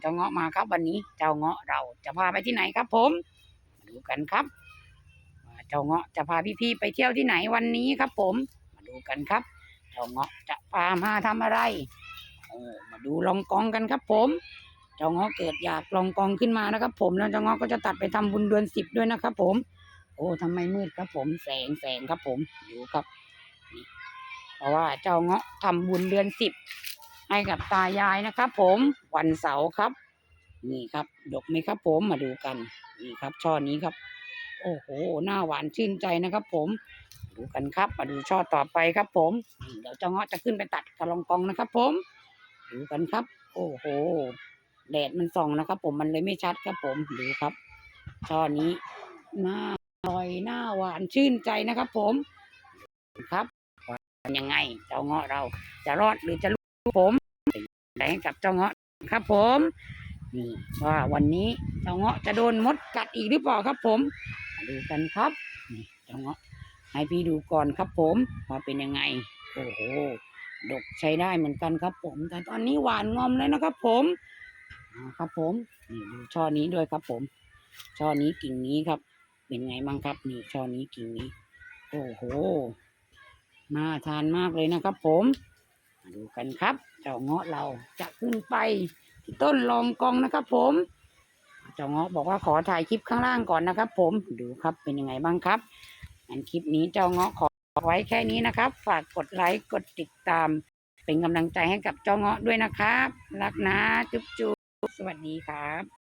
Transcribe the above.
เจ้าเงาะมาครับวันนี้เจ้าเงาะเราจะพาไปที่ไหนครับ ผมมาดูกันครับเจ้าเงาะจะพาพี่ๆไปเที่ยวที่ไหนวันนี้ครับ ผม มาดูกันครับ เจ้าเงาะจะพามาทำอะไรโอ้มาดูลองกองกันครับ ผม เจ้าเงาะเกิดอยากลองกองขึ้นมานะครับ ผมแล้วเจ้าเงาะก็จะตัดไปทำบุญเดือนสิบด้วยนะครับ ผม โอ้ทำไมมืดครับ ผมแสงแสงครับ ผมดูครับเพราะว่าเจ้าเงาะทำบุญเดือนสิบ ให้กับตายายนะครับผมวันเสาร์ครับ นี่ครับ ดกไหมครับผมมาดูกัน นี่ครับ ช่อนี้ครับ โอ้โหหน้าหวานชื่นใจนะครับ ผมดูกันครับ มาดูช่อต่อไปครับ ผมเดี๋ยวเจ้าเงาะจะขึ้นไปตัดกระลองกองนะครับ ผม ดูกันครับ โอ้โหแดดมันส่องนะครับ ผมมันเลยไม่ชัดครับผมดูครับช่อนี้หน้าอร่อยหน้าหวานชื่นใจนะครับ ผมครับยังไงเจ้าเงาะเราจะรอดหรือจะ ผมแต่ให้กับเจ้าเงาะครับผมนี่ว่าวันนี้เจ้าเงาะจะโดนมดกัดอีกหรือเปล่าครับผมมาดูกันครับนี่เจ้าเงาะให้พี่ดูก่อนครับผมว่าเป็นยังไงโอ้โหดกใช้ได้เหมือนกันครับผม แต่ตอนนี้หวานงอมเลยนะครับผมครับผมนี่ดูช่อนี้ด้วยครับผม ช่อนี้กิ่งนี้ครับ เป็นไงบ้างครับนี่ช่อนี้กิ่งนี้ โอ้โหน่าทานมากเลยนะครับผม ดูกันครับ เจ้าเงาะเราจะขึ้นไปที่ต้นรองกองนะครับ ผม เจ้าเงาะบอกว่าขอถ่ายคลิปข้างล่างก่อนนะครับ ผมดูครับเป็นยังไงบ้างครับอันคลิปนี้เจ้าเงาะขอไว้แค่นี้นะครับ ฝากกดไลค์กดติดตาม เป็นกำลังใจให้กับเจ้าเงาะด้วยนะครับ รักนะ จุ๊บจุ๊บสวัสดีครับ